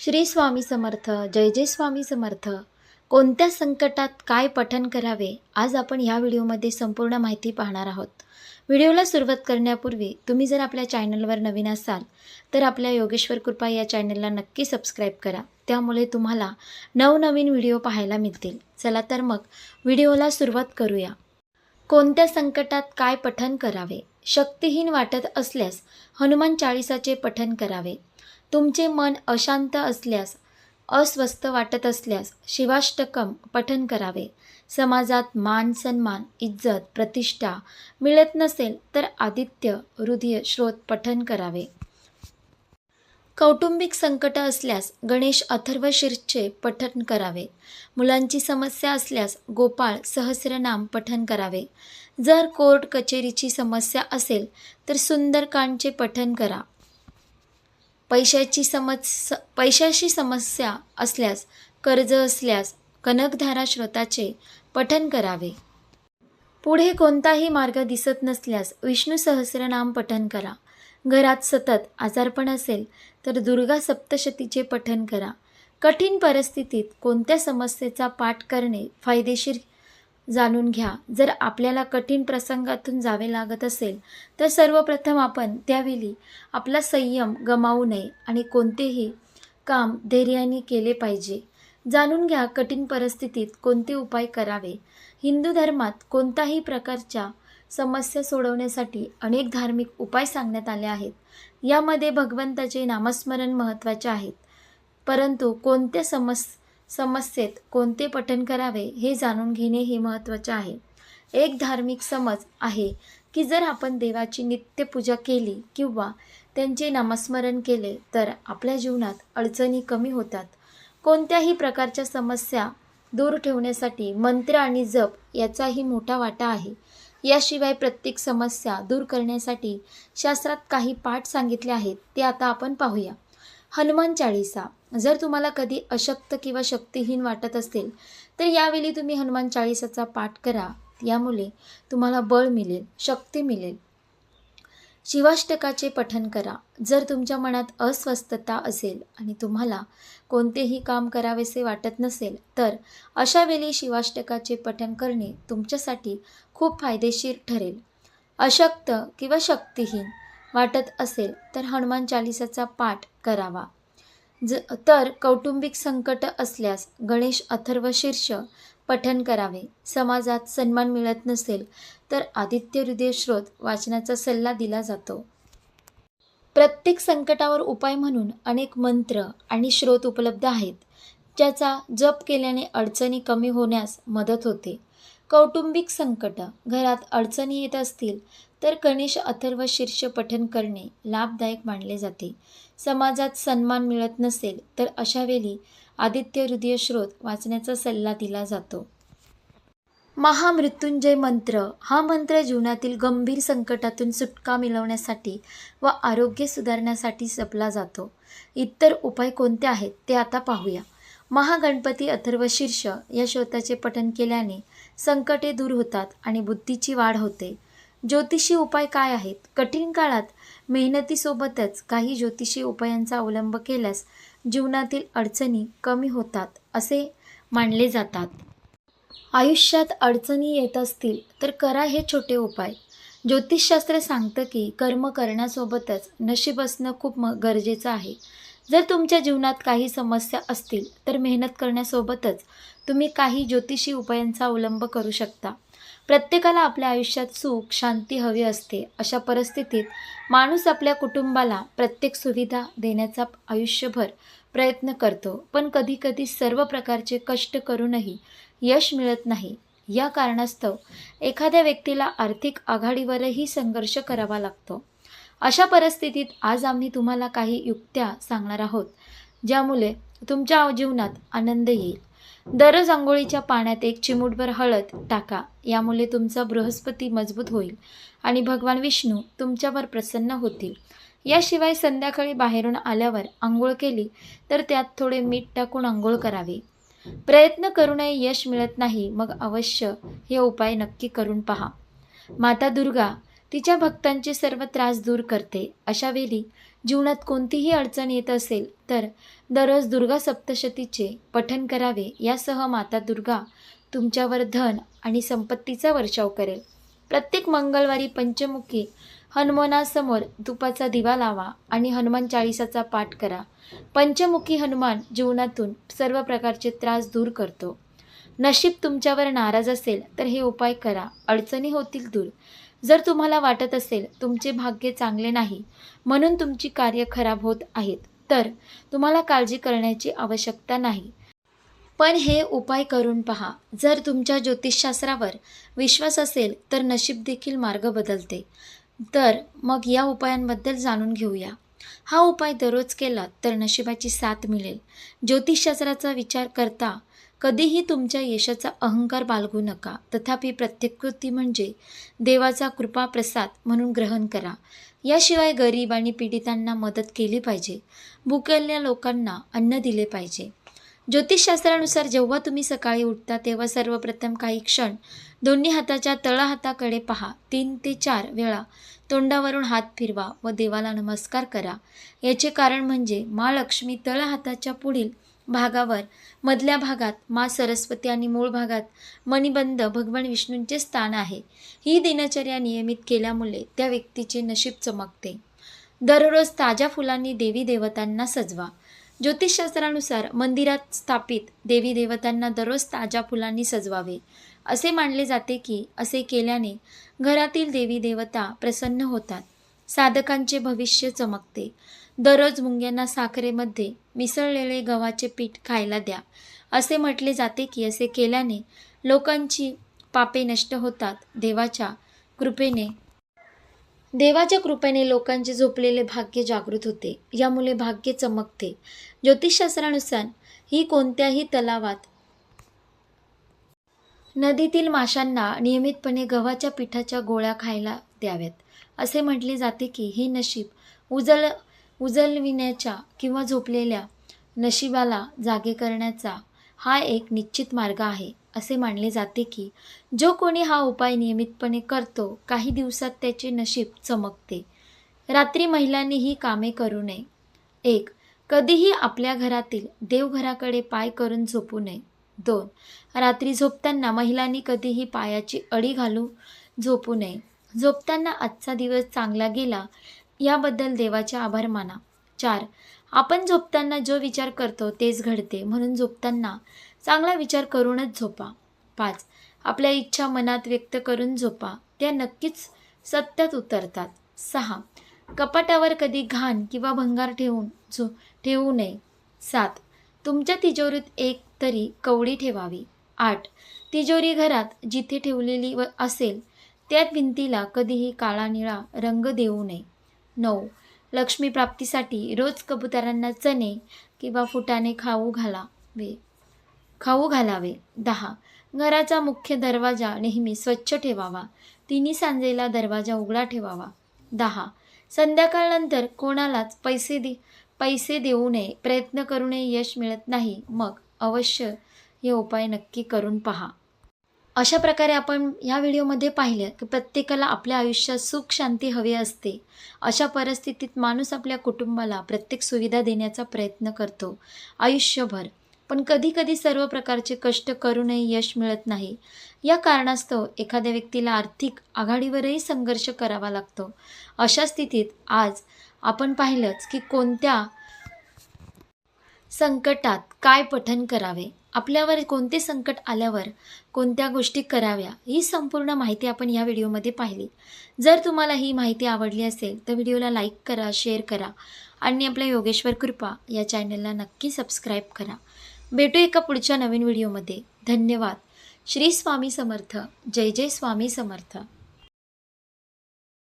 श्री स्वामी समर्थ जय जय स्वामी समर्थ. कोणत्या संकटात काय पठन करावे आज आपण या व्हिडिओमध्ये संपूर्ण माहिती पाहणार आहोत. व्हिडिओला सुरुवात करण्यापूर्वी तुम्ही जर आपल्या चॅनलवर नवीन असाल तर आपल्या योगेश्वर कृपा या चॅनलला नक्की सबस्क्राईब करा. त्यामुळे तुम्हाला नवनवीन व्हिडिओ पाहायला मिळतील. चला तर मग व्हिडिओला सुरुवात करूया. कोणत्या संकटात काय पठन करावे शक्तिहीन वाटत असल्यास हनुमान चाळीसाचे पठन करावे. तुमचे मन अशांत असल्यास अस्वस्थ वाटत असल्यास शिवाष्टकम पठन करावे. समाजात मान सन्मान इज्जत प्रतिष्ठा मिळत नसेल तर आदित्य हृदय श्रोत पठन करावे. कौटुंबिक संकट असल्यास गणेश अथर्व शीर्षचे पठन करावे. मुलांची समस्या असल्यास गोपाळ सहस्रनाम पठन करावे. जर कोर्ट कचेरीची समस्या असेल तर सुंदरकांडचे पठन करा. पैशाची समस पैशाची समस्या असल्यास कर्ज असल्यास कनकधारा श्रोताचे पठन करावे. पुढे कोणताही मार्ग दिसत नसल्यास विष्णू सहस्रनाम पठन करा. घरात सतत आजारपण असेल तर दुर्गा सप्तशतीचे पठन करा. कठीण परिस्थितीत कोणत्या समस्येचा पाठ करणे फायदेशीर जाणून घ्या. जर आपल्याला कठीण प्रसंगातून जावे लागत असेल तर सर्वप्रथम आपण त्यावेळी आपला संयम गमावू नये आणि कोणतेही काम धैर्याने केले पाहिजे. जाणून घ्या कठीण परिस्थितीत कोणते उपाय करावे. हिंदू धर्मात कोणत्याही प्रकारच्या समस्या सोडवण्यासाठी अनेक धार्मिक उपाय सांगण्यात आले आहेत. यामध्ये भगवंताचे नामस्मरण महत्त्वाचे आहेत. परंतु कोणत्या समस समस्येत कोणते पठण करावे हे जाणून घेणे हे महत्त्वाचे आहे. एक धार्मिक समज आहे की जर आपण देवाची नित्यपूजा केली किंवा त्यांचे नामस्मरण केले तर आपल्या जीवनात अडचणी कमी होतात. कोणत्याही प्रकारच्या समस्या दूर ठेवण्यासाठी मंत्र आणि जप याचाही मोठा वाटा आहे. याशिवाय प्रत्येक समस्या दूर करण्यासाठी शास्त्रात काही पाठ सांगितले आहेत ते आता आपण पाहूया. हनुमान चाळीसा. जर तुम्हाला कधी अशक्त किंवा शक्तिहीन वाटत असेल तर यावेळी तुम्ही हनुमान चाळीसाचा पाठ करा. यामुळे तुम्हाला बळ मिळेल शक्ती मिळेल. शिवाष्टकाचे पठन करा. जर तुमच्या मनात अस्वस्थता असेल आणि तुम्हाला कोणतेही काम करावेसे वाटत नसेल तर अशा वेळी शिवाष्टकाचे पठन करणे तुमच्यासाठी खूप फायदेशीर ठरेल. अशक्त किंवा शक्तिहीन वाटत असेल तर हनुमान चालिसाचा पाठ करावा. ज तर कौटुंबिक संकट असल्यास गणेश अथर्व शीर्ष पठन करावे. समाजात सन्मान मिळत नसेल तर आदित्य हृदय श्रोत वाचनाचा सल्ला दिला जातो. प्रत्येक संकटावर उपाय म्हणून अनेक मंत्र आणि श्रोत उपलब्ध आहेत ज्याचा जप केल्याने अडचणी कमी होण्यास मदत होते. कौटुंबिक संकट घरात अडचणी येत असतील तर गणेश अथर्व शीर्ष पठन करणे लाभदायक मानले जाते. समाजात सन्मान मिळत नसेल तर अशावेळी आदित्य हृदय श्रोत वाचण्याचा सल्ला दिला जातो. महामृत्युंजय मंत्र. हा मंत्र जीवनातील गंभीर संकटातून सुटका मिळवण्यासाठी व आरोग्य सुधारण्यासाठी जपला जातो. इतर उपाय कोणते आहेत ते आता पाहूया. महागणपती अथर्व शीर्ष या श्रोताचे पठन केल्याने संकटे दूर होतात आणि बुद्धीची वाढ होते. ज्योतिषी उपाय काय आहेत? कठीण काळात मेहनतीसोबतच काही ज्योतिषी उपायांचा अवलंब केल्यास जीवनातील अडचणी कमी होतात असे मानले जातात. आयुष्यात अडचणी येत असतील तर करा हे छोटे उपाय. ज्योतिषशास्त्र सांगतं की कर्म करण्यासोबतच नशीब असणं खूप म गरजेचं आहे. जर तुमच्या जीवनात काही समस्या असतील तर मेहनत करण्यासोबतच तुम्ही काही ज्योतिषी उपायांचा अवलंब करू शकता. प्रत्येकाला आपल्या आयुष्यात सुख शांती हवी असते. अशा परिस्थितीत माणूस आपल्या कुटुंबाला प्रत्येक सुविधा देण्याचा आयुष्यभर प्रयत्न करतो. पण कधीकधी सर्व प्रकारचे कष्ट करूनही यश मिळत नाही. या कारणास्तव एखाद्या व्यक्तीला आर्थिक आघाडीवरही संघर्ष करावा लागतो. अशा परिस्थितीत आज आम्ही तुम्हाला काही युक्त्या सांगणार आहोत ज्यामुळे तुमच्या जीवनात आनंद येईल. दररोज आंघोळीच्या पाण्यात एक चिमूटभर हळद टाका. यामुळे तुमचा बृहस्पती मजबूत होईल आणि भगवान विष्णू तुमच्यावर प्रसन्न होतील. याशिवाय संध्याकाळी बाहेरून आल्यावर आंघोळ केली तर त्यात थोडे मीठ टाकून आंघोळ करावे. प्रयत्न करूनही यश मिळत नाही मग अवश्य हे उपाय नक्की करून पहा. माता दुर्गा तिच्या भक्तांचे सर्व त्रास दूर करते. अशा वेळी जीवनात कोणतीही अडचण येत असेल तर दररोज दुर्गा सप्तशतीचे पठन करावे. यासह माता दुर्गा तुमच्यावर धन आणि संपत्तीचा वर्षाव करेल. प्रत्येक मंगळवारी पंचमुखी हनुमानासमोर तुपाचा दिवा लावा आणि हनुमान चाळीसाचा पाठ करा. पंचमुखी हनुमान जीवनातून सर्व प्रकारचे त्रास दूर करतो. नशीब तुमच्यावर नाराज असेल तर हे उपाय करा. अडचणी होतील दूर. जर तुम्हाला वाटत असेल तुमचे भाग्य चांगले नाही म्हणून तुमची कार्य खराब होत आहेत तर तुम्हाला काळजी करण्याची आवश्यकता नाही. पण हे उपाय करून पहा. जर तुमच्या ज्योतिषशास्त्रावर विश्वास असेल तर नशीब देखील मार्ग बदलते. तर मग या उपायांबद्दल जाणून घेऊया. हा उपाय दररोज केला तर नशिबाची साथ मिळेल. ज्योतिषशास्त्राचा विचार करता कधीही तुमच्या यशाचा अहंकार बाळगू नका. तथापि प्रत्येक कृती म्हणजे देवाचा कृपा प्रसाद म्हणून ग्रहण करा. याशिवाय गरीब आणि पीडितांना मदत केली पाहिजे. भुकेल्या लोकांना अन्न दिले पाहिजे. ज्योतिषशास्त्रानुसार जेव्हा तुम्ही सकाळी उठता तेव्हा सर्वप्रथम काही क्षण दोन्ही हाताच्या तळहाताकडे पहा. तीन ते चार वेळा तोंडावरून हात फिरवा व देवाला नमस्कार करा. याचे कारण म्हणजे मा लक्ष्मी तळहाताच्या पुढील भागावर मधल्या भागात मा सरस्वती आणि मूळ भागात मणिबंध भगवान विष्णूंचे स्थान आहे. ही दिनचर्या नियमित केल्यामुळे त्या व्यक्तीचे नशीब चमकते. दररोज ताज्या फुलांनी देवी देवतांना सजवा. ज्योतिषशास्त्रानुसार मंदिरात स्थापित देवी देवतांना दररोज ताज्या फुलांनी सजवावे. असे मानले जाते की असे केल्याने घरातील देवी देवता प्रसन्न होतात. साधकांचे भविष्य चमकते. दररोज मुंग्यांना साखरेमध्ये मिसळलेले गव्हाचे पीठ खायला द्या. असे म्हटले जाते की असे केल्याने लोकांची पापे नष्ट होतात. देवाच्या कृपेने देवाच्या कृपेने लोकांचे झोपलेले भाग्य जागृत होते. यामुळे भाग्य चमकते. ज्योतिषशास्त्रानुसार ही कोणत्याही तलावात नदीतील माशांना नियमितपणे गव्हाच्या पिठाच्या गोळ्या खायला द्याव्यात. असे म्हटले जाते की हे नशीब उजळ उजलविण्याच्या किंवा झोपलेल्या नशिबाला जागे करण्याचा हा एक निश्चित मार्ग आहे असे मानले जाते की जो कोणी हा उपाय नियमितपणे करतो काही दिवसात त्याचे नशीब चमकते. रात्री महिलांनी ही कामे करू नये. एक कधीही आपल्या घरातील देवघराकडे पाय करून झोपू नये. दोन रात्री झोपताना महिलांनी कधीही पायाची अडी घालू झोपू नये. झोपताना आजचा दिवस चांगला गेला याबद्दल देवाचे आभार माना. चार आपण झोपताना जो विचार करतो तेच घडते म्हणून झोपताना चांगला विचार करूनच झोपा. पाच आपल्या इच्छा मनात व्यक्त करून झोपा. त्या नक्कीच सत्यात उतरतात. सहा कपाटावर कधी घाण किंवा भंगार ठेवून झो ठेवू नये. सात तुमच्या तिजोरीत एक तरी कवडी ठेवावी. आठ तिजोरी घरात जिथे ठेवलेली व असेल त्या भिंतीला कधीही काळा निळा रंग देऊ नये. नऊ. लक्ष्मी प्राप्तीसाठी रोज कबुतरांना चणे किंवा फुटाने खाऊ घालावे. खाऊ घालावे. दहा. घराचा मुख्य दरवाजा नेहमी स्वच्छ ठेवावा. तिन्ही सांजेला दरवाजा उघडा ठेवावा. दहा. संध्याकाळनंतर कोणालाच पैसे दे पैसे देऊ नये प्रयत्न करू नये यश मिळत नाही. मग अवश्य हे उपाय नक्की करून पहा. अशा प्रकारे आपण या व्हिडिओमध्ये पाहिलं की प्रत्येकाला आपल्या आयुष्यात सुख शांती हवी असते. अशा परिस्थितीत माणूस आपल्या कुटुंबाला प्रत्येक सुविधा देण्याचा प्रयत्न करतो. आयुष्यभर. पण कधीकधी सर्व प्रकारचे कष्ट करूनही यश मिळत नाही. या कारणास्तव एखाद्या व्यक्तीला आर्थिक आघाडीवरही संघर्ष करावा लागतो. अशा स्थितीत आज आपण पाहिलंच की कोणत्या संकटात काय पठन करावे? आपल्यावर कोणते संकट आल्यावर कोणत्या गोष्टी कराव्या? ही संपूर्ण माहिती आपण या व्हिडिओमध्ये पाहिली. जर तुम्हाला ही माहिती आवडली असेल तर व्हिडिओला लाईक करा शेअर करा आणि आपल्या योगेश्वर कृपा या चॅनलला नक्की सबस्क्राईब करा. भेटू एका पुढच्या नवीन व्हिडिओमध्ये. धन्यवाद. श्री स्वामी समर्थ. जय जय स्वामी समर्थ.